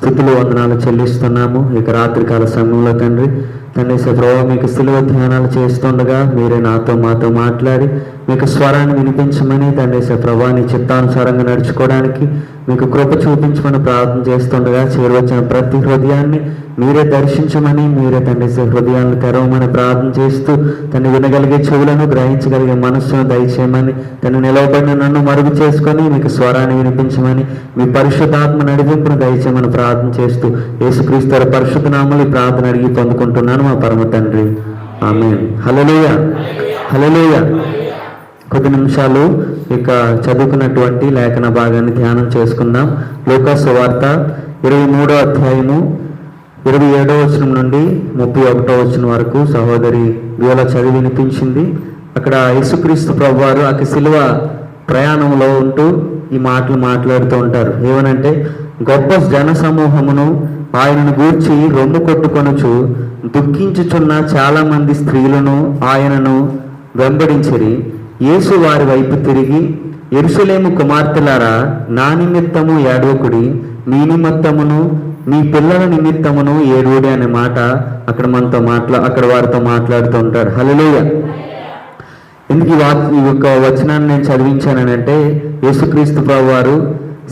స్థుతులు వందనాలు చెల్లిస్తున్నాము. ఇక రాత్రికాల సమయంలో తండ్రి తండ్రి ప్రభావ మీకు సులువ ధ్యానాలు చేస్తుండగా మీరే నాతో మాతో మాట్లాడి మీకు స్వరాన్ని వినిపించమని తండ్రి ప్రభావ నీ చిత్తానుసారంగా నడుచుకోవడానికి మీకు కృప చూపించమని ప్రార్థన చేస్తుండగా చేరువచ్చిన ప్రతి హృదయాన్ని మీరే దర్శించమని మీరే తండ్రి హృదయాలను తెరవమని ప్రార్థన చేస్తూ తను వినగలిగే చెవులను గ్రహించగలిగే మనస్సును దయచేయమని తను నిలవబడిన నన్ను మరుగు చేసుకొని మీకు స్వరాన్ని వినిపించమని మీ పరిశుద్ధాత్మ నడిపింపును దయచేయమని ప్రార్థన చేస్తూ యేసుక్రీస్తు వారి పరిశుద్ధ నామలు ఈ ప్రార్థన అడిగి పొందుకుంటున్నాను. మా పరమ తండ్రి. ఆమె హలలోయ హలలోయ కొద్ది నిమిషాలు ఇక చదువుకున్నటువంటి లేఖన భాగాన్ని ధ్యానం చేసుకుందాం. లోకాసు వార్త ఇరవై మూడో అధ్యాయము ఇరవై ఏడో వచనం నుండి ముప్పై ఒకటో వచనం వరకు సహోదరి వ్యూల చదివి వినిపించింది. అక్కడ యేసుక్రీస్తు ప్రభు వారు ఆ సిలువ ప్రయాణంలో ఉంటూ ఈ మాటలు మాట్లాడుతూ ఉంటారు. ఏమనంటే గొప్ప జన సమూహమును ఆయనను గూర్చి రొమ్ము కొట్టుకొనుచు దుఃఖించుచున్న చాలా మంది స్త్రీలను ఆయనను వెంబడించిరి. యేసు వారి వైపు తిరిగి ఎరుసలేము కుమార్తెలారా నా నిమిత్తము ఏడవకుడి మీ నిమిత్తమును మీ పిల్లల నిమిత్తమును ఏడువుడి అనే మాట అక్కడ మనతో మాట్లా అక్కడ వారితో మాట్లాడుతూ ఉంటాడు హలలోయ ఎందుకు ఈ వా ఈ యొక్క వచనాన్ని నేను చదివించానంటే యేసుక్రీస్తు ప్రభు వారు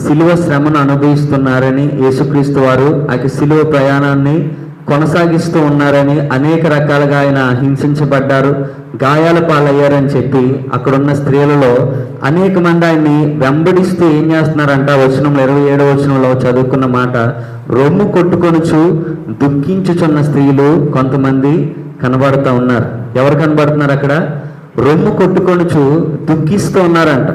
శిలువ శ్రమను అనుభవిస్తున్నారని యేసుక్రీస్తు వారు ఆ శిలువ ప్రయాణాన్ని కొనసాగిస్తూ ఉన్నారని అనేక రకాలుగా ఆయన హింసించబడ్డారు గాయాల పాలయ్యారని చెప్పి అక్కడున్న స్త్రీలలో అనేక మంది ఆయన్ని వెంబడిస్తూ ఏం చేస్తున్నారంట? వచనంలో ఇరవై ఏడో వచనంలో చదువుకున్న మాట రొమ్ము కొట్టుకొనుచు దుఃఖించుచున్న స్త్రీలు కొంతమంది కనబడుతూ ఉన్నారు. ఎవరు కనబడుతున్నారు అక్కడ? రొమ్ము కొట్టుకొనుచు దుఃఖిస్తూ ఉన్నారంట.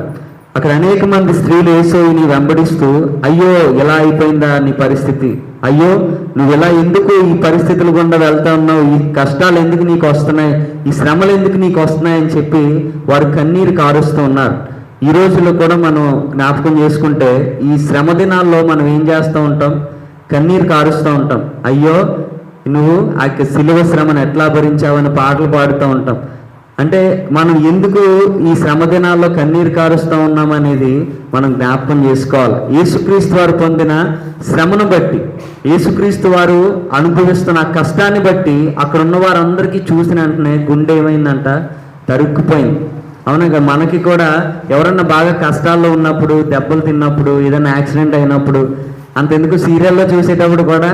అక్కడ అనేక మంది స్త్రీలు ఏసోయిని వెంబడిస్తూ అయ్యో ఎలా అయిపోయిందా నీ పరిస్థితి? అయ్యో నువ్వు ఎలా ఎందుకు ఈ పరిస్థితుల గుండా వెళ్తా ఉన్నావు? ఈ కష్టాలు ఎందుకు నీకు వస్తున్నాయి? ఈ శ్రమలు ఎందుకు నీకు వస్తున్నాయి? అని చెప్పి వారు కన్నీరు కారుస్తూ ఉన్నారు. ఈ రోజుల్లో కూడా మనం జ్ఞాపకం చేసుకుంటే ఈ శ్రమ దినాల్లో మనం ఏం చేస్తూ ఉంటాం? కన్నీరు కారుస్తూ ఉంటాం. అయ్యో నువ్వు ఆ యొక్క సిలువ శ్రమను ఎట్లా భరించావని పాటలు పాడుతూ ఉంటాం. అంటే మనం ఎందుకు ఈ శ్రమ దినాల్లో కన్నీరు కారుస్తూ ఉన్నామనేది మనం జ్ఞాపకం చేసుకోవాలి. యేసుక్రీస్తు వారు పొందిన శ్రమను బట్టి యేసుక్రీస్తు వారు అనుభవిస్తున్న కష్టాన్ని బట్టి అక్కడ ఉన్న వారందరికీ చూసిన వెంటనే గుండె ఏమైందంట? తరుక్కుపోయింది. అవునా మనకి కూడా ఎవరన్నా బాగా కష్టాల్లో ఉన్నప్పుడు దెబ్బలు తిన్నప్పుడు ఏదైనా యాక్సిడెంట్ అయినప్పుడు అంతెందుకు? సీరియల్లో చూసేటప్పుడు కూడా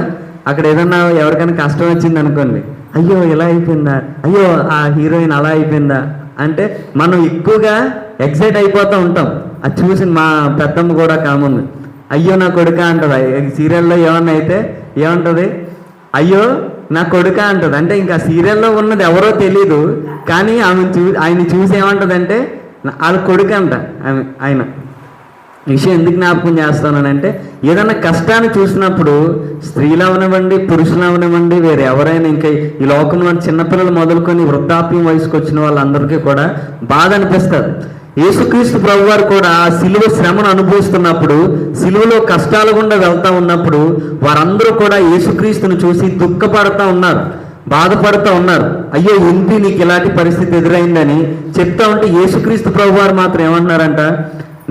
అక్కడ ఏదన్నా ఎవరికైనా కష్టం వచ్చింది అనుకోండి అయ్యో ఇలా అయిపోయిందా? అయ్యో ఆ హీరోయిన్ అలా అయిపోయిందా? అంటే మనం ఎక్కువగా ఎక్సైట్ అయిపోతూ ఉంటాం. అది చూసి మా పెద్దమ్మ కూడా కామన్ అయ్యో నా కొడుక అంటుంది? సీరియల్లో ఏమన్నా అయితే ఏమంటది? అయ్యో నా కొడుక అంటుంది. అంటే ఇంకా సీరియల్లో ఉన్నది ఎవరో తెలీదు. కానీ ఆమె చూ ఆయన చూసి ఏమంటదంటే అంటే వాళ్ళ కొడుకు అంట ఆమె ఆయన. విషయం ఎందుకు జ్ఞాపకం చేస్తానంటే ఏదైనా కష్టాన్ని చూసినప్పుడు స్త్రీలు అవనివ్వండి పురుషులు అవనివ్వండి వేరే ఎవరైనా ఇంకా ఈ లోకంలో చిన్నపిల్లలు మొదలుకొని వృద్ధాప్యం వయసుకు వచ్చిన వాళ్ళందరికీ కూడా బాధ అనిపిస్తుంది. యేసుక్రీస్తు ప్రభు వారు కూడా ఆ సిలువ శ్రమను అనుభవిస్తున్నప్పుడు సిలువలో కష్టాల గుండా వెళ్తా ఉన్నప్పుడు వారందరూ కూడా యేసుక్రీస్తును చూసి దుఃఖపడతా ఉన్నారు బాధపడుతూ ఉన్నారు. అయ్యో ఎందుకు నీకు ఇలాంటి పరిస్థితి ఎదురైందని చెప్తా ఉంటే యేసుక్రీస్తు ప్రభు వారు మాత్రం ఏమంటున్నారంట?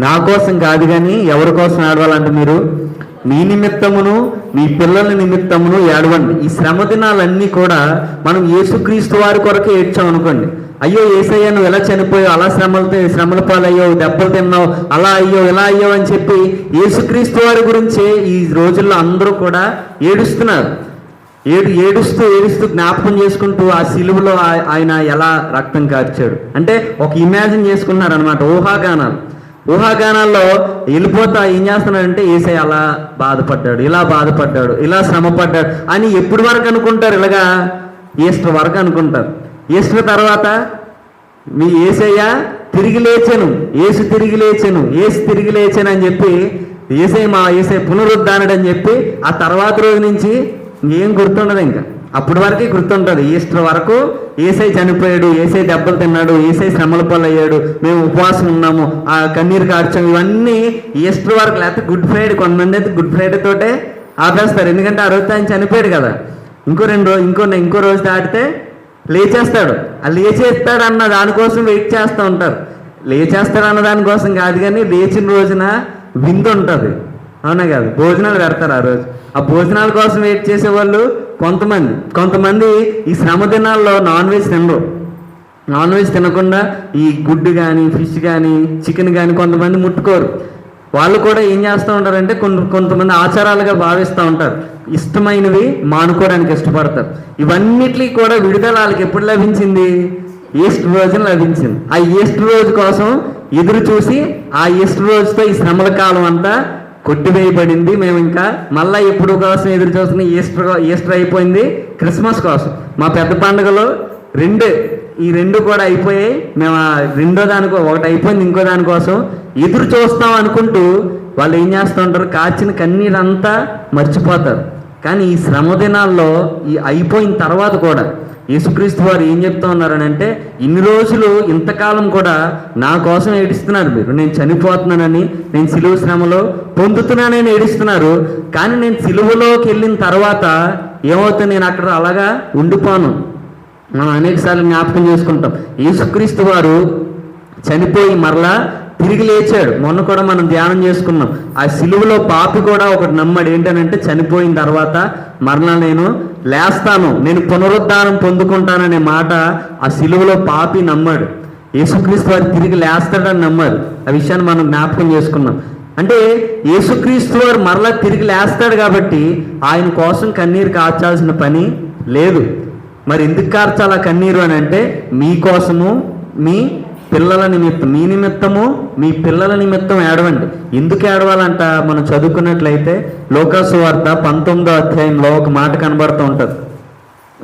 నా కోసం కాదు కానీ ఎవరి కోసం ఏడవాలంటే మీరు? మీ నిమిత్తమును మీ పిల్లల నిమిత్తమును ఏడవండి. ఈ శ్రమ దినాలన్నీ కూడా మనం యేసుక్రీస్తు వారి కొరకు ఏడ్చాం అనుకోండి. అయ్యో ఏసయ్య నువ్వు ఎలా చనిపోయావు? అలా శ్రమలతో శ్రమల పాలయ్యో దెబ్బలు తిన్నావు అలా అయ్యో ఇలా అయ్యో అని చెప్పి యేసుక్రీస్తు వారి గురించే ఈ రోజుల్లో అందరూ కూడా ఏడుస్తున్నారు. ఏడు ఏడుస్తూ ఏడుస్తూ జ్ఞాపకం చేసుకుంటూ ఆ సిలువలో ఆయన ఎలా రక్తం కార్చాడు. అంటే ఒక ఇమాజిన్ చేసుకున్నారు అనమాట ఊహాగానాలు. ఊహాగానాల్లో వెళ్ళిపోతా ఏం చేస్తున్నాడంటే ఏసై అలా బాధపడ్డాడు ఇలా బాధపడ్డాడు ఇలా శ్రమపడ్డాడు అని ఎప్పుడు వరకు అనుకుంటారు? ఇలాగా ఈస్టర్ వరకు అనుకుంటారు. ఈస్టర్ తర్వాత మీ ఏసయ్య తిరిగి లేచాను ఏసు తిరిగి లేచాను ఏసు తిరిగి లేచాను అని చెప్పి ఏసై మా ఏసై పునరుద్ధానుడు అని చెప్పి ఆ తర్వాత రోజు నుంచి ఏం గుర్తుండదు ఇంకా. అప్పటి వరకే గుర్తుంటుంది. ఈస్టర్ వరకు ఏసై చనిపోయాడు ఏసై దెబ్బలు తిన్నాడు ఏసై శ్రమల పాలయ్యాడు మేము ఉపవాసం ఉన్నాము ఆ కన్నీరు కార్చం ఇవన్నీ ఈస్టర్ వరకు లేకపోతే గుడ్ ఫ్రైడే కొంతమంది అయితే గుడ్ ఫ్రైడే తోటే ఆపేస్తారు. ఎందుకంటే ఆ రోజు ఆయన చనిపోయాడు కదా. ఇంకో రెండు రోజు ఇంకో ఇంకో రోజు దాటితే లేచేస్తాడు. ఆ లేచేస్తాడు అన్న దానికోసం వెయిట్ చేస్తూ ఉంటారు. లేచేస్తాడు అన్న దానికోసం కాదు కానీ లేచిన రోజున విందు ఉంటుంది అవునా కాదు. భోజనాలు పెడతారు ఆ రోజు. ఆ భోజనాల కోసం వెయిట్ చేసేవాళ్ళు? కొంతమంది. కొంతమంది ఈ శ్రమ దినాల్లో నాన్ వెజ్ తినరు. నాన్ వెజ్ తినకుండా ఈ గుడ్డు కానీ ఫిష్ కానీ చికెన్ కానీ కొంతమంది ముట్టుకోరు. వాళ్ళు కూడా ఏం చేస్తూ ఉంటారంటే కొంత కొంతమంది ఆచారాలుగా భావిస్తూ ఉంటారు. ఇష్టమైనవి మానుకోవడానికి ఇష్టపడతారు. ఇవన్నిటికీ కూడా విడుదల వాళ్ళకి ఎప్పుడు లభించింది? ఈస్ట్ రోజున లభించింది. ఆ ఈస్ట్ రోజు కోసం ఎదురు చూసి ఆ ఈస్ట్ రోజుతో ఈ శ్రమల కాలం అంతా కొట్టివేయబడింది. మేము ఇంకా మళ్ళీ ఎప్పుడు కోసం ఎదురు చూస్తున్న ఈస్టర్ ఈస్టర్ అయిపోయింది. క్రిస్మస్ కోసం. మా పెద్ద పండుగలు రెండు ఈ రెండు కూడా అయిపోయాయి. మేము రెండో దానికో ఒకటి అయిపోయింది ఇంకో దానికోసం ఎదురు చూస్తాం అనుకుంటూ వాళ్ళు ఏం చేస్తుంటారు కాచిన కన్నీరంతా మర్చిపోతారు. కానీ ఈ శ్రమ దినాల్లో ఈ అయిపోయిన తర్వాత కూడా యేసుక్రీస్తు వారు ఏం చెప్తా ఉన్నారని అంటే ఇన్ని రోజులు ఇంతకాలం కూడా నా కోసం ఏడుస్తున్నారు మీరు. నేను చనిపోతున్నానని నేను సిలువ శ్రమలో పొందుతున్నానని ఏడుస్తున్నారు. కానీ నేను సిలువలోకి వెళ్ళిన తర్వాత ఏమవుతుంది? నేను అక్కడ అలాగా ఉండిపోను. మనం అనేకసార్లు జ్ఞాపకం చేసుకుంటాం. యేసుక్రీస్తు వారు చనిపోయి మరలా తిరిగి లేచాడు. మొన్న కూడా మనం ధ్యానం చేసుకున్నాం. ఆ సిలువలో పాపి కూడా ఒకటి నమ్మడు. ఏంటనంటే చనిపోయిన తర్వాత మరలా నేను లేస్తాను. నేను పునరుద్ధానం పొందుకుంటాననే మాట ఆ సిలువలో పాపి నమ్మాడు. యేసుక్రీస్తు వారు తిరిగి లేస్తాడని నమ్మారు. ఆ విషయాన్ని మనం జ్ఞాపకం చేసుకున్నాం. అంటే యేసుక్రీస్తు వారు మరలా తిరిగి లేస్తాడు కాబట్టి ఆయన కోసం కన్నీరు కార్చాల్సిన పని లేదు. మరి ఎందుకు కార్చాలా కన్నీరు అని అంటే మీకోసము మీ పిల్లల నిమిత్తం మీ నిమిత్తము మీ పిల్లల నిమిత్తం ఏడవండి. ఎందుకు ఏడవాలంట? మనం చదువుకున్నట్లయితే లోకాసు వార్త పంతొమ్మిదో అధ్యాయంలో ఒక మాట కనబడుతూ ఉంటుంది.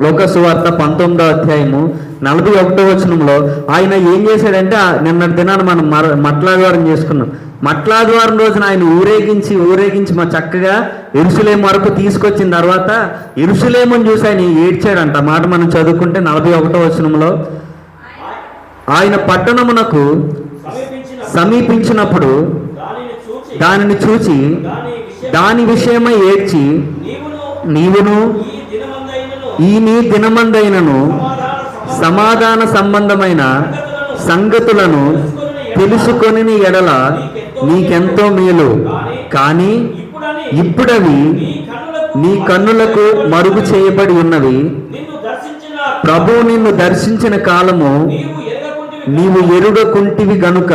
లోకసు వార్త పంతొమ్మిదో అధ్యాయము నలభై ఒకటో వచనంలో ఆయన ఏం చేశాడంటే నిన్నటి దినాన్ని మనం మర మట్లాద్వారం చేసుకున్నాం. మట్లాద్వారం రోజున ఆయన ఊరేగించి ఊరేగించి మా చక్కగా ఇరుసులేం వరకు తీసుకొచ్చిన తర్వాత ఇరుసులేమని చూసి ఆయన ఏడ్చాడంట. మాట మనం చదువుకుంటే నలభై ఒకటో వచనంలో ఆయన పట్టణమునకు సమీపించిన సమీపించినప్పుడు దానిని చూచి దాని విషయం దాని విషయమై ఏడ్చి నీవును ఈ నీ దినమందైనను సమాధాన సంబంధమైన సంగతులను తెలుసుకొని ఎడల నీకెంతో మేలు. కానీ ఇప్పుడవి నీ కన్నులకు మరుగు చేయబడి ఉన్నవి. నిన్ను దర్శించిన ప్రభు నిన్ను దర్శించిన కాలము నీవు ఎరుడకుంటివి గనుక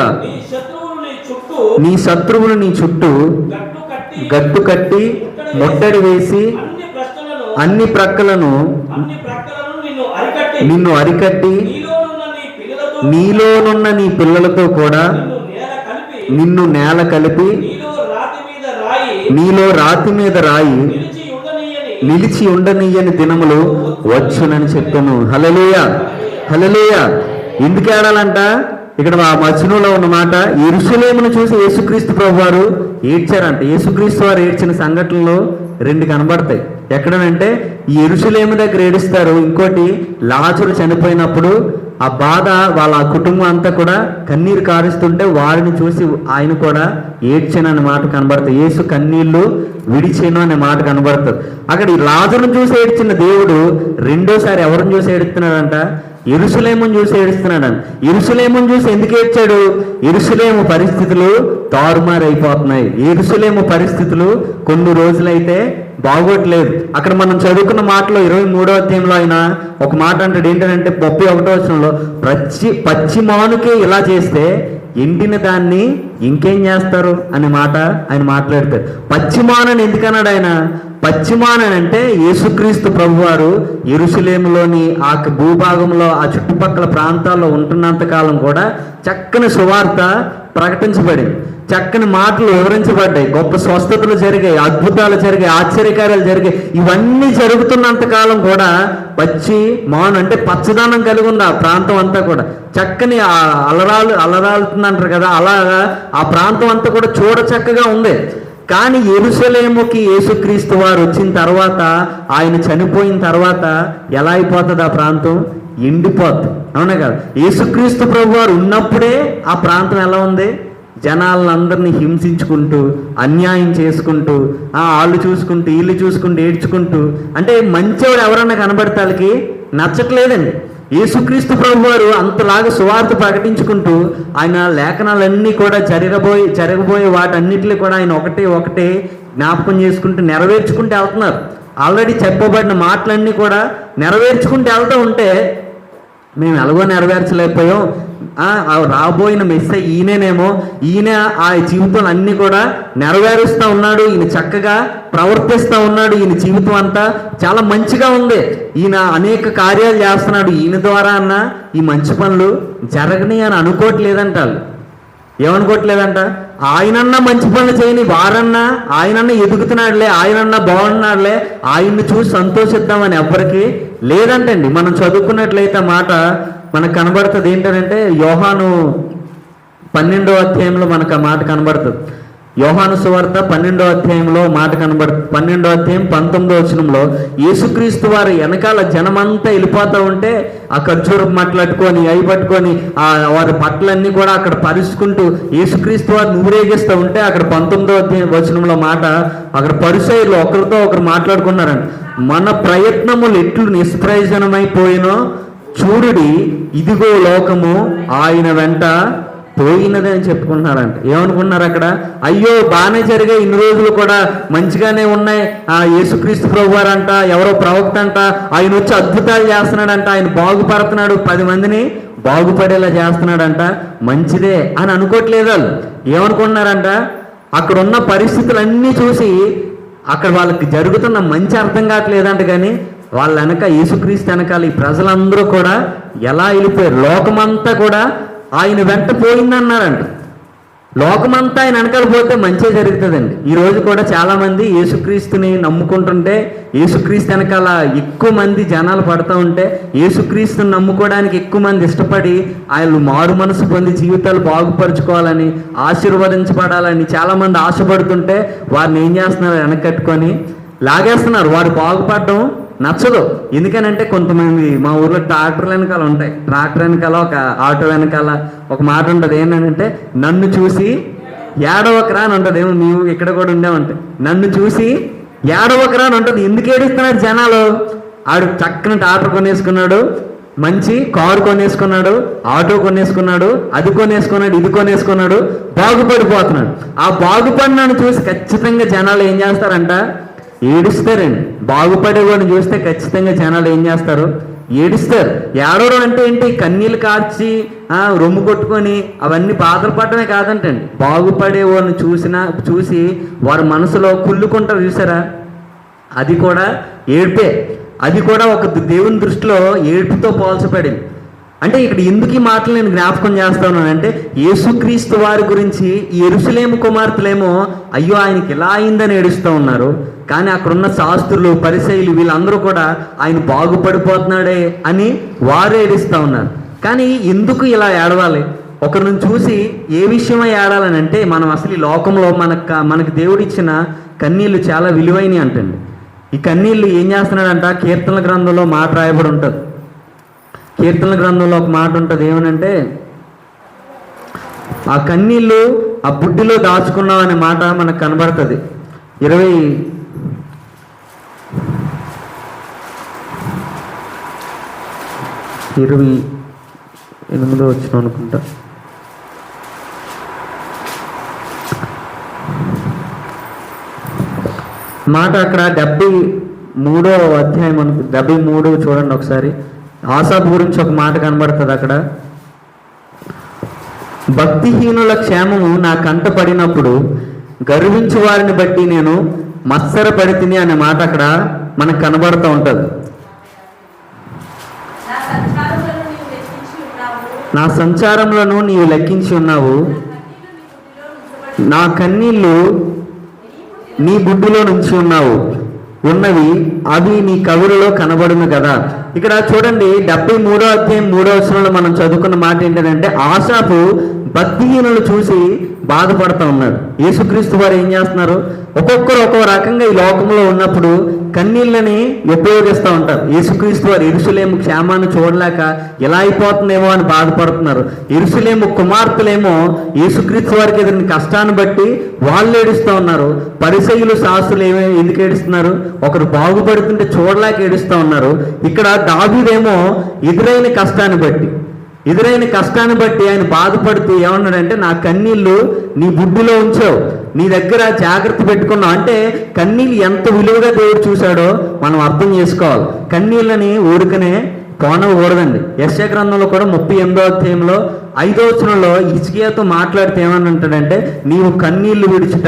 నీ శత్రువులు నీ చుట్టూ గట్టు కట్టి ముట్టడి వేసి అన్ని ప్రక్కలను నిన్ను అరికట్టి నీలోనున్న నీ పిల్లలతో కూడా నిన్ను నేల కలిపి నీలో రాతి మీద రాయి నిలిచి ఉండనీయని దినములు వచ్చునని చెప్పాను హలలేయ హలలేయ ఎందుకు ఏడాలంట? ఇక్కడ ఆ మధ్యలో ఉన్న మాట చూసి యేసుక్రీస్తు ప్రభు వారు ఏడ్చారంట. యేసుక్రీస్తు వారు ఏడ్చిన సంఘటనలు రెండు కనబడతాయి. ఎక్కడనంటే ఈ ఎరుసలేము దగ్గర ఏడుస్తారు. ఇంకోటి లాజరు చనిపోయినప్పుడు ఆ బాధ వాళ్ళ కుటుంబం అంతా కూడా కన్నీరు కారుస్తుంటే వారిని చూసి ఆయన కూడా ఏడ్చాను అనే మాట కనబడుతుంది యేసు కన్నీళ్ళు విడిచేను అనే మాట కనబడుతుంది అక్కడ ఈ లాజరును చూసి ఏడ్చిన దేవుడు రెండోసారి ఎవరిని చూసి ఏడుస్తున్నాడంట? ఇరుసులేమును చూసి ఏడుస్తున్నాడు. ఇరుసులేమును చూసి ఎందుకు ఏడ్చాడు? ఇరుసులేము పరిస్థితులు తారుమారైపోతున్నాయి. ఇరుసులేము పరిస్థితులు కొన్ని రోజులైతే బాగోట్లేదు. అక్కడ మనం చదువుకున్న మాటలో ఇరవై మూడో అధ్యాయంలో ఆయన ఒక మాట అంటాడు. ఏంటంటే ముప్పై ఒకటో వచనంలో పచ్చి పచ్చి మానుకే ఇలా చేస్తే ఎండిన దాన్ని ఇంకేం చేస్తారు అనే మాట ఆయన మాట్లాడతారు పశ్చిమానని ఎందుకన్నాడు ఆయన? పశ్చిమానని అంటే యేసుక్రీస్తు ప్రభువారు ఎరుసలేములోని ఆ భూభాగంలో ఆ చుట్టుపక్కల ప్రాంతాల్లో ఉంటున్నంత కాలం కూడా చక్కని సువార్త ప్రకటించబడింది చక్కని మాటలు వివరించబడ్డాయి. గొప్ప స్వస్థతలు జరిగాయి అద్భుతాలు జరిగాయి ఆశ్చర్యకార్యాలు జరిగాయి. ఇవన్నీ జరుగుతున్నంత కాలం కూడా పచ్చి మౌనం అంటే పచ్చదనం కలిగి ఉంది ఆ ప్రాంతం అంతా కూడా చక్కని అలరాలు అలరాలుతుందంటారు కదా అలాగా ఆ ప్రాంతం అంతా కూడా చూడ చక్కగా ఉంది. కానీ ఎరుసలేముకి యేసుక్రీస్తు వారు వచ్చిన తర్వాత ఆయన చనిపోయిన తర్వాత ఎలా అయిపోతుంది ఆ ప్రాంతం? ఎండిపోద్ది. అవునా కదా? యేసుక్రీస్తు ప్రభు వారు ఉన్నప్పుడే ఆ ప్రాంతం ఎలా ఉంది? జనాలందరినీ హింసించుకుంటూ అన్యాయం చేసుకుంటూ ఆ వాళ్ళు చూసుకుంటూ వీళ్ళు చూసుకుంటూ ఏడ్చుకుంటూ అంటే మంచివాడు ఎవరన్నా కనబడితే వాళ్ళకి నచ్చట్లేదండి. యేసుక్రీస్తు ప్రభు వారు అంతలాగా సువార్త ప్రకటించుకుంటూ ఆయన లేఖనాలన్నీ కూడా జరగబోయి జరగబోయే వాటన్నిటిని కూడా ఆయన ఒకటే ఒకటే జ్ఞాపకం చేసుకుంటూ నెరవేర్చుకుంటూ వెళ్తున్నారు. ఆల్రెడీ చెప్పబడిన మాటలన్నీ కూడా నెరవేర్చుకుంటూ వెళ్తూ ఉంటే మేము ఎలాగో నెరవేర్చలేకపోయాం. ఆ, ఆ రాబోయిన మెస్స ఈయననేమో ఈయన ఆ జీవితం అన్నీ కూడా నెరవేరుస్తూ ఉన్నాడు ఈయన చక్కగా ప్రవర్తిస్తూ ఉన్నాడు ఈయన జీవితం అంతా చాలా మంచిగా ఉంది. ఈయన అనేక కార్యాలు చేస్తున్నాడు. ఈయన ద్వారా అన్న ఈ మంచి పనులు జరగని అని అనుకోవట్లేదంటారు. ఏమనుకోవట్లేదంట? ఆయనన్నా మంచి పనులు చేయని వారన్నా ఆయనన్నా ఎదుగుతున్నాడులే ఆయనన్నా బాగున్నాడులే ఆయన్ని చూసి సంతోషిద్దామని ఎవ్వరికి లేదంటండి. మనం చదువుకున్నట్లయితే ఆ మాట మనకు కనబడుతుంది. ఏంటంటే యోహాను పన్నెండో అధ్యాయంలో మనకు ఆ మాట కనబడుతుంది. యోహాను సువార్త పన్నెండో అధ్యాయంలో మాట కనబడు పన్నెండో అధ్యాయం పంతొమ్మిదో వచనంలో యేసుక్రీస్తు వారు వెనకాల జనమంతా వెళ్ళిపోతూ ఉంటే ఆ ఖర్జూరు మాట్లాడుకొని అవి పట్టుకొని ఆ వారి బట్టలన్నీ కూడా అక్కడ పరుచుకుంటూ యేసుక్రీస్తు వారు ఊరేగిస్తూ ఉంటే అక్కడ పంతొమ్మిదో అధ్యాయం వచనంలో మాట అక్కడ పరుసైలు ఒకరితో ఒకరు మాట్లాడుకున్నారండి మన ప్రయత్నములు ఎట్లు నిష్ప్రయోజనమైపోయినో చూడుడి ఇదిగో లోకము ఆయన వెంట పోయినదే అని చెప్పుకుంటున్నారంట ఏమనుకున్నారు అక్కడ? అయ్యో బాగానే జరిగాయి. ఇన్ని రోజులు కూడా మంచిగానే ఉన్నాయి. ఆ యేసుక్రీస్తు ప్రభువారంట ఎవరో ప్రవక్త అంట ఆయన వచ్చి అద్భుతాలు చేస్తున్నాడంట ఆయన బాగుపడుతున్నాడు. పది మందిని బాగుపడేలా చేస్తున్నాడంట. మంచిదే అని అనుకోవట్లేదు వాళ్ళు. ఏమనుకుంటున్నారంట? అక్కడ ఉన్న పరిస్థితులన్నీ చూసి అక్కడ వాళ్ళకి జరుగుతున్న మంచి అర్థం కావట్లేదంట కానీ వాళ్ళ వెనక యేసుక్రీస్తు వెనకాల ఈ ప్రజలందరూ కూడా ఎలా వెళ్ళిపోయారు? లోకమంతా కూడా ఆయన వెంట పోయిందన్నారంట. లోకమంతా ఆయన వెనకాల పోతే మంచి జరుగుతుందండి. ఈ రోజు కూడా చాలామంది యేసుక్రీస్తుని నమ్ముకుంటుంటే యేసుక్రీస్తు వెనకాల ఎక్కువ మంది జనాలు పడుతూ ఉంటే యేసుక్రీస్తుని నమ్ముకోవడానికి ఎక్కువ మంది ఇష్టపడి ఆయన మారు మనసు పొంది జీవితాలు బాగుపరుచుకోవాలని ఆశీర్వదించబడాలని చాలామంది ఆశపడుతుంటే వారిని ఏం చేస్తున్నారు? వెనకట్టుకొని లాగేస్తున్నారు. వారు బాగుపడడం నచ్చదు. ఎందుకనంటే కొంతమంది మా ఊర్లో ట్రాక్టర్ వెనకాల ఉంటాయి. ట్రాక్టర్ వెనకాల ఒక ఆటో వెనకాల ఒక మాట ఉంటుంది. ఏంటంటే నన్ను చూసి ఏడవకరా అని ఉంటుంది. ఏమో నీవు ఇక్కడ కూడా ఉండేవంటే. నన్ను చూసి ఏడవకరా అని ఉంటుంది. ఎందుకు ఏడుస్తున్నారు జనాలు? ఆడు చక్కని ట్రాక్టర్ కొనేసుకున్నాడు. మంచి కారు కొనేసుకున్నాడు. ఆటో కొనేసుకున్నాడు. అది కొనేసుకున్నాడు. ఇది కొనేసుకున్నాడు. బాగుపడిపోతున్నాడు. ఆ బాగుపడినాను చూసి ఖచ్చితంగా జనాలు ఏం చేస్తారంట? ఏడుస్తారండి. బాగుపడే వాడిని చూస్తే ఖచ్చితంగా జనాలు ఏం చేస్తారు? ఏడుస్తారు. ఏడవడం అంటే ఏంటి? కన్నీళ్ళు కార్చి రొమ్ము కొట్టుకొని అవన్నీ బాధలు పడటమే కాదంటండి. బాగుపడే వాడిని చూసిన చూసి వారి మనసులో కుళ్ళుకుంటారు చూసారా? అది కూడా ఏడ్పే. అది కూడా ఒక దేవుని దృష్టిలో ఏడుపుతో పోల్చబడింది. అంటే ఇక్కడ ఎందుకు ఈ మాటలు నేను జ్ఞాపకం చేస్తాను అంటే యేసుక్రీస్తు వారి గురించి ఈ ఎరుసలేము కుమార్తెలేమో అయ్యో ఆయనకి ఇలా అయిందని ఏడుస్తూ ఉన్నారు. కానీ అక్కడున్న శాస్త్రులు పరిశైలు వీళ్ళందరూ కూడా ఆయన బాగుపడిపోతున్నాడే అని వారు ఏడుస్తూ ఉన్నారు. కానీ ఎందుకు ఇలా ఏడవాలి? ఒకరిని చూసి ఏ విషయమై ఏడాలని అంటే మనం అసలు ఈ లోకంలో మనకు మనకు దేవుడిచ్చిన కన్నీళ్ళు చాలా విలువైనవి అంటండి. ఈ కన్నీళ్ళు ఏం చేస్తున్నాడంట? కీర్తనల గ్రంథంలో మాట రాయబడి ఉంటుంది. కీర్తనల గ్రంథంలో ఒక మాట ఉంటుంది ఏమనంటే ఆ కన్నీళ్ళు ఆ బుడ్డిలో దాచుకున్నాం అనే మాట మనకు కనబడుతుంది. ఇరవై ఇరవై ఎనిమిదో వచ్చిన అనుకుంటా. మాట అక్కడ డెబ్బై మూడో అధ్యాయం అనుకు డెబ్బై మూడు చూడండి ఒకసారి. ఆసాపు గురించి ఒక మాట కనబడుతుంది అక్కడ. భక్తిహీనుల క్షేమము నా కంట పడినప్పుడు గర్వించు వారిని బట్టి నేను మత్సర పడితిని అనే మాట అక్కడ మనకు కనబడుతూ ఉంటుంది. నా సంచారములను నీవు లెక్కించి ఉన్నావు. నా కన్నీళ్ళు నీ గుడ్డులో నుంచి ఉన్నావు. ఉన్నవి అవి నీ కవులలో కనబడును కదా. ఇక్కడ చూడండి డెబ్బై మూడో అధ్యాయం మూడో వచనంలో మనం చదువుకున్న మాట ఏంటంటే ఆశాపు భక్తిహీనులు చూసి బాధపడుతూ ఉన్నాడు. యేసుక్రీస్తు వారు ఏం చేస్తున్నారు? ఒక్కొక్కరు ఒక్కో రకంగా ఈ లోకంలో ఉన్నప్పుడు కన్నీళ్ళని ఉపయోగిస్తూ ఉంటారు. యేసుక్రీస్తు వారు ఇరుసులేము క్షేమాన్ని చూడలేక ఎలా అయిపోతుందేమో అని బాధపడుతున్నారు. ఇరుసులేము కుమార్తెలేమో యేసుక్రీస్తు వారికి ఎదురు కష్టాన్ని బట్టి వాళ్ళు ఏడుస్తూ ఉన్నారు. పరిసయులు శాస్త్రులు ఏమే ఎందుకు ఏడుస్తున్నారు? ఒకరు బాగుపడుతుంటే చూడలేక ఏడుస్తూ ఉన్నారు. ఇక్కడ దావీదేమో ఎదురైన కష్టాన్ని బట్టి ఎదురైన కష్టాన్ని బట్టి ఆయన బాధపడుతూ ఏమన్నాడంటే నా కన్నీళ్ళు నీ బుడ్డిలో ఉంచావు. నీ దగ్గర జాగ్రత్త పెట్టుకున్నావు. అంటే కన్నీళ్ళు ఎంత విలువగా దేవుడు చూశాడో మనం అర్థం చేసుకోవాలి. కన్నీళ్ళని ఊరికనే పోనకూడదండి యశ్య గ్రంథంలో కూడా ముప్పై ఎనిమిదో అధ్యాయంలో ఐదో వచనంలో ఇసుకియాతో మాట్లాడితే ఏమని అంటాడంటే నీవు కన్నీళ్ళు విడిచిట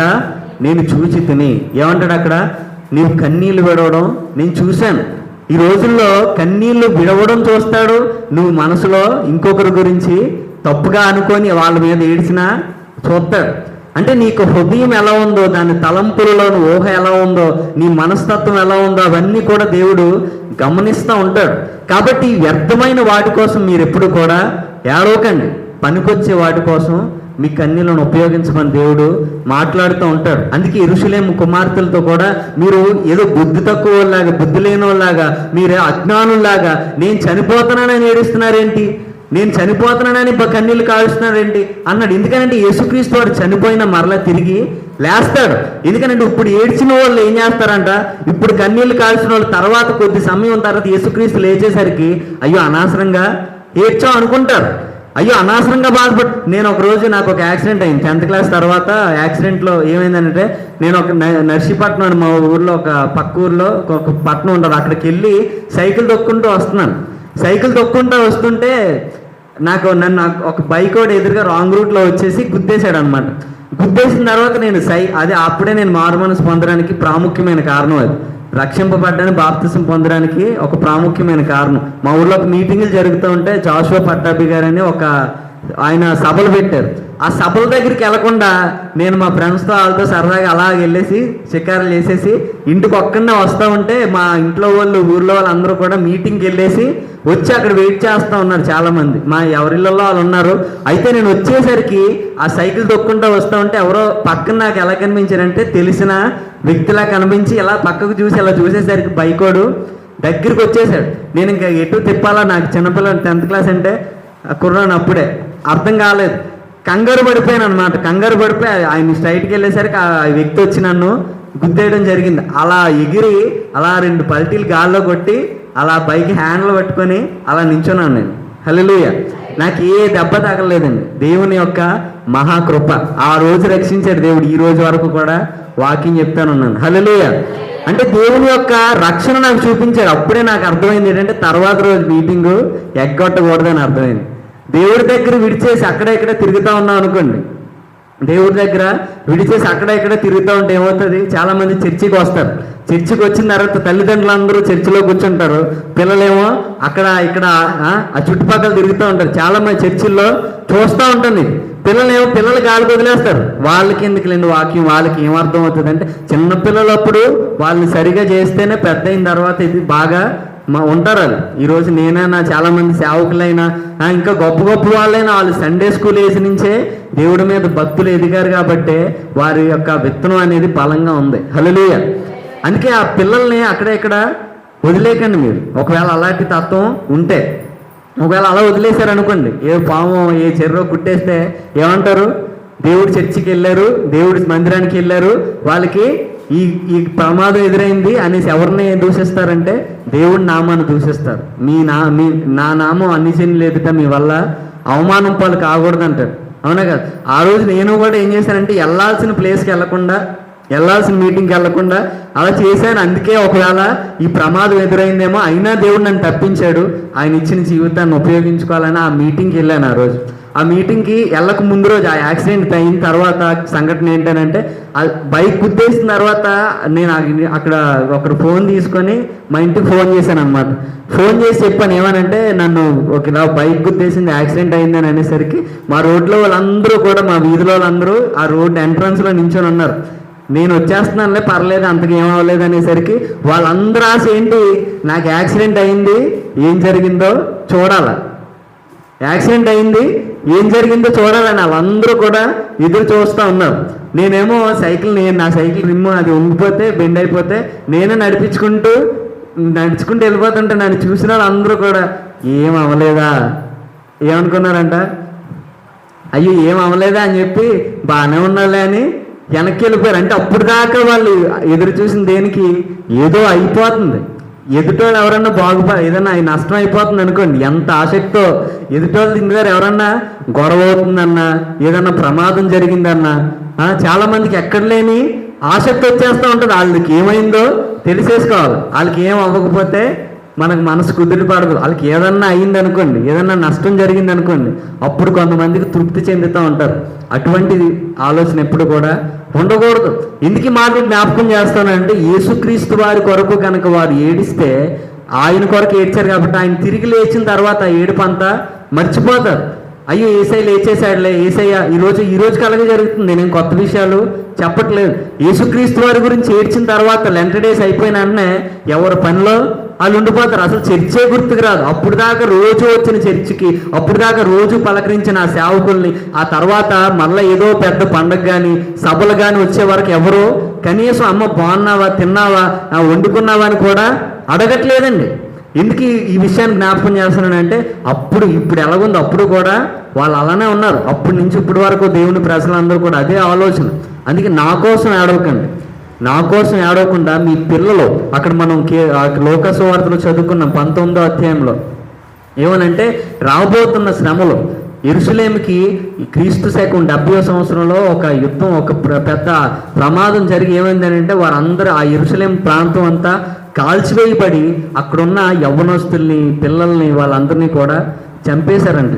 నేను చూచి తిని. ఏమంటాడు అక్కడ? నీవు కన్నీళ్ళు విడవడం నేను చూశాను. ఈ రోజుల్లో కన్నీళ్ళు విడవడం చూస్తాడు. నువ్వు మనసులో ఇంకొకరి గురించి తప్పుగా అనుకొని వాళ్ళ మీద ఏడిచినా చూస్తాడు. అంటే నీకు హృదయం ఎలా ఉందో దాని తలంపులలోని ఊహ ఎలా ఉందో నీ మనస్తత్వం ఎలా ఉందో అవన్నీ కూడా దేవుడు గమనిస్తూ ఉంటాడు. కాబట్టి వ్యర్థమైన వాటి కోసం మీరు ఎప్పుడు కూడా ఏడవకండి. పనికొచ్చే వాటి కోసం మీ కన్నీలను ఉపయోగించమని దేవుడు మాట్లాడుతూ ఉంటాడు. అందుకే ఇరుషులేము కుమార్తెలతో కూడా మీరు ఏదో బుద్ధి తక్కువ వాళ్ళలాగా బుద్ధి లేని వాళ్ళలాగా మీరు అజ్ఞానుల్లాగా నేను చనిపోతున్నానని ఏడుస్తున్నారేంటి? నేను చనిపోతున్నానని కన్నీళ్ళు కాలుస్తున్నారేంటి? అన్నాడు. ఎందుకంటే యేసుక్రీస్తు వాడు చనిపోయిన మరలా తిరిగి లేస్తాడు. ఎందుకంటే ఇప్పుడు ఏడ్చిన వాళ్ళు ఏం చేస్తారంట? ఇప్పుడు కన్నీళ్ళు కాల్చిన వాళ్ళు తర్వాత కొద్ది సమయం తర్వాత యేసుక్రీస్తు లేచేసరికి అయ్యో అనవసరంగా ఏడ్చాం అనుకుంటారు. అయ్యో అనవసరంగా బాధపడు నేను ఒక రోజు నాకు ఒక యాక్సిడెంట్ అయింది. టెన్త్ క్లాస్ తర్వాత యాక్సిడెంట్లో ఏమైందంటే నేను ఒక నర్సీపట్నం అని మా ఊర్లో ఒక పక్క ఊర్లో ఒక- పట్నం ఉండదు ఉంటుంది. అక్కడికి వెళ్ళి సైకిల్ తొక్కుంటూ వస్తున్నాను. సైకిల్ తొక్కుంటూ వస్తుంటే నాకు నన్ను నాకు ఒక బైక్ ఒకటి ఎదురుగా రాంగ్ రూట్లో వచ్చేసి గుద్దేశాడు అనమాట గుద్దేసిన తర్వాత నేను సై అదే అప్పుడే నేను మారు మనసు పొందడానికి ప్రాముఖ్యమైన కారణం అది. రక్షింపబడ్డానికి బాప్తిసం పొందడానికి ఒక ప్రాముఖ్యమైన కారణం. మా ఊర్లో ఒక మీటింగులు జరుగుతూ ఉంటే జాషువా పట్టాభి గారని ఒక ఆయన సభలు పెట్టారు. ఆ సభల దగ్గరికి వెళ్ళకుండా నేను మా ఫ్రెండ్స్తో వాళ్ళతో సరదాగా అలా వెళ్ళేసి షికారులు చేసేసి ఇంటికి ఒక్కడనే వస్తూ ఉంటే మా ఇంట్లో వాళ్ళు ఊర్లో వాళ్ళు అందరూ కూడా మీటింగ్కి వెళ్ళేసి వచ్చి అక్కడ వెయిట్ చేస్తూ ఉన్నారు చాలా మంది మా ఎవరిళ్ళల్లో వాళ్ళు ఉన్నారు. అయితే నేను వచ్చేసరికి ఆ సైకిల్ తొక్కుంటూ వస్తూ ఉంటే ఎవరో పక్కన నాకు ఎలా కనిపించారంటే తెలిసిన వ్యక్తిలా కనిపించి ఇలా పక్కకు చూసి ఇలా చూసేసరికి బైకోడు దగ్గరికి వచ్చేసాడు. నేను ఇంకా ఎటు తిప్పాలా? నాకు చిన్నపిల్లలు టెన్త్ క్లాస్ అంటే కుర్రాను అప్పుడే. అర్థం కాలేదు. కంగారు పడిపోయాను అనమాట కంగారు పడిపోయి ఆయన స్ట్రైట్కి వెళ్ళేసరికి ఆ వ్యక్తి వచ్చి నన్ను గుద్దేయడం జరిగింది. అలా ఎగిరి అలా రెండు పల్టీలు గాల్లో కొట్టి అలా పైకి హ్యాండ్లు పట్టుకొని అలా నించున్నాను నేను. హల్లెలూయా. నాకు ఏ దెబ్బ తగలలేదండి. దేవుని యొక్క మహాకృప. ఆ రోజు రక్షించాడు దేవుడు. ఈ రోజు వరకు కూడా వాకింగ్ చెప్తానున్నాను హల్లెలూయా. అంటే దేవుని యొక్క రక్షణ నాకు చూపించాడు. అప్పుడే నాకు అర్థమైంది ఏంటంటే తర్వాత రోజు మీటింగు ఎగ్గొట్టకూడదని అర్థమైంది. దేవుడి దగ్గర విడిచేసి అక్కడ ఇక్కడ తిరుగుతూ ఉన్నాం అనుకోండి. దేవుడి దగ్గర విడిచేసి అక్కడ ఇక్కడ తిరుగుతూ ఉంటే ఏమవుతుంది? చాలా మంది చర్చికి వస్తారు. చర్చికి వచ్చిన తర్వాత తల్లిదండ్రులు అందరూ చర్చిలో కూర్చుంటారు. పిల్లలేమో అక్కడ ఇక్కడ ఆ, చుట్టుపక్కల తిరుగుతూ ఉంటారు. చాలా మంది చర్చిల్లో చూస్తూ ఉంటుంది. పిల్లలేమో పిల్లలు గాలికి వదిలేస్తారు. వాళ్ళకి ఎందుకు లేని వాక్యం? వాళ్ళకి ఏం అర్థం అవుతుంది అంటే చిన్నపిల్లలప్పుడు వాళ్ళని సరిగా చేస్తేనే పెద్ద అయిన తర్వాత ఇది బాగా మా ఉంటారు అది. ఈరోజు నేనైనా చాలామంది సేవకులైనా ఇంకా గొప్ప గొప్ప వాళ్ళైనా వాళ్ళు సండే స్కూల్ వేసి నుంచే దేవుడి మీద భక్తులు ఎదిగారు కాబట్టి వారి యొక్క విత్తనం అనేది బలంగా ఉంది. హల్లెలూయా అందుకే ఆ పిల్లల్ని అక్కడ ఇక్కడ వదిలేకండి మీరు. ఒకవేళ అలాంటి తత్వం ఉంటే ఒకవేళ అలా వదిలేశారనుకోండి ఏ పాము ఏ చెర్రో కుట్టేస్తే ఏమంటారు? దేవుడు చర్చికి వెళ్ళారు దేవుడి మందిరానికి వెళ్ళారు వాళ్ళకి ఈ ఈ ప్రమాదం ఎదురైంది అనేసి ఎవరిని దూషిస్తారంటే దేవుడి నామాన్ని దూషిస్తారు. మీ నా మీ నా నామం అన్ని చెల్లి ఎదుట మీ వల్ల అవమానం పాలు కాకూడదు అంటారు అవునా కదా? ఆ రోజు నేను కూడా ఏం చేశానంటే వెళ్ళాల్సిన ప్లేస్కి వెళ్ళకుండా వెళ్ళాల్సిన మీటింగ్కి వెళ్ళకుండా అలా చేశాను. అందుకే ఒకవేళ ఈ ప్రమాదం ఎదురైందేమో అయినా దేవుడు నన్ను తప్పించాడు. ఆయన ఇచ్చిన జీవితాన్ని ఉపయోగించుకోవాలని ఆ మీటింగ్కి వెళ్ళాను ఆ రోజు. ఆ మీటింగ్కి వెళ్ళక ముందు రోజు ఆ యాక్సిడెంట్ అయిన తర్వాత సంఘటన ఏంటంటే బైక్ గుద్దేసిన తర్వాత నేను అక్కడ ఒకరు ఫోన్ తీసుకొని మా ఇంటికి ఫోన్ చేశాను అనమాట ఫోన్ చేసి చెప్పాను ఏమనంటే నన్ను ఒక ఇలా బైక్ గుద్దేసింది యాక్సిడెంట్ అయిందని అనేసరికి మా రోడ్లో వాళ్ళందరూ కూడా మా వీధిలో వాళ్ళందరూ ఆ రోడ్ ఎంట్రన్స్లో నించొని ఉన్నారు. నేను వచ్చేస్తున్నానులే పర్లేదు అంతకు ఏం అనేసరికి వాళ్ళందరూ ఆశ ఏంటి నాకు యాక్సిడెంట్ అయింది ఏం జరిగిందో చూడాలా. యాక్సిడెంట్ అయింది. ఏం జరిగిందో చూడాలని వాళ్ళందరూ కూడా ఎదురు చూస్తూ ఉన్నారు. నేనేమో సైకిల్ నేను నా సైకిల్ రిమ్ అది ఉండిపోతే బెండ్ అయిపోతే నేనే నడిపించుకుంటూ నడుచుకుంటూ వెళ్ళిపోతుంటే నన్ను చూసిన వాళ్ళు అందరూ కూడా ఏం అవ్వలేదా? ఏమనుకున్నారంట? అయ్యో ఏం అవ్వలేదా? అని చెప్పి బాగానే ఉన్నాలే అని వెనక్కి వెళ్ళిపోయారు. అంటే అప్పుడు దాకా వాళ్ళు ఎదురు చూసిన దేనికి? ఏదో అయిపోతుంది. ఎదుటోళ్ళు ఎవరన్నా బాగుప ఏదన్నా నష్టం అయిపోతుంది అనుకోండి ఎంత ఆసక్తితో ఎదుటోళ్ళు దీని దగ్గర ఎవరన్నా? గొడవ అవుతుందన్నా ఏదన్నా ప్రమాదం జరిగిందన్నా. చాలా మందికి ఎక్కడ లేని ఆసక్తి వచ్చేస్తూ ఉంటుంది. వాళ్ళకి ఏమైందో తెలిసేసుకోవాలి. వాళ్ళకి ఏం అవ్వకపోతే మనకు మనసు కుదిరి పడదు వాళ్ళకి ఏదన్నా అయిందనుకోండి ఏదన్నా నష్టం జరిగింది అనుకోండి అప్పుడు కొంతమందికి తృప్తి చెందుతూ ఉంటారు. అటువంటి ఆలోచన ఎప్పుడు కూడా ఉండకూడదు. ఎందుకు మాట జ్ఞాపకం చేస్తానంటే యేసుక్రీస్తు వారి కొరకు కనుక వారు ఏడిస్తే ఆయన కొరకు ఏడ్చారు కాబట్టి ఆయన తిరిగి లేచిన తర్వాత ఏడుపు అంతా మర్చిపోతారు. అయ్యో ఏసై లేచేసాడులే ఏసయ్య ఈరోజు ఈరోజు కలగ అలాగే జరుగుతుంది. నేను కొత్త విషయాలు చెప్పట్లేదు. యేసుక్రీస్తు వారి గురించి ఏడ్చిన తర్వాత లెంట డేస్ అయిపోయిన వెంటనే ఎవరి పనిలో వాళ్ళు ఉండిపోతారు. అసలు చర్చే గుర్తుకు రాదు. అప్పుడు దాకా రోజు వచ్చిన చర్చికి అప్పుడు దాకా రోజు పలకరించిన ఆ సేవకుల్ని ఆ తర్వాత మళ్ళీ ఏదో పెద్ద పండగ కానీ సభలు కానీ వచ్చే వరకు ఎవరో కనీసం అమ్మ బాగున్నావా తిన్నావా వండుకున్నావా అని కూడా అడగట్లేదండి. ఎందుకు ఈ- విషయాన్ని జ్ఞాపకం చేస్తున్నానంటే అప్పుడు ఇప్పుడు ఎలాగుంది అప్పుడు కూడా వాళ్ళు అలానే ఉన్నారు. అప్పటి నుంచి ఇప్పటి వరకు దేవుని ప్రజలందరూ కూడా అదే ఆలోచన. అందుకే నా కోసం ఏడవకండి. నా కోసం ఏడవకుండా మీ పిల్లలు అక్కడ మనం కే లోకసు చదువుకున్నాం పంతొమ్మిదో అధ్యాయంలో. ఏమనంటే రాబోతున్న శ్రమలు ఇరుసలేమికి క్రీస్తు శకం డెబ్బై సంవత్సరంలో ఒక యుద్ధం ఒక పెద్ద ప్రమాదం జరిగి ఏమైందనంటే వారందరూ ఆ ఇరుసలేం ప్రాంతం అంతా కాల్చివేయబడి అక్కడున్న యవ్వనస్తుల్ని పిల్లల్ని వాళ్ళందరినీ కూడా చంపేశారండి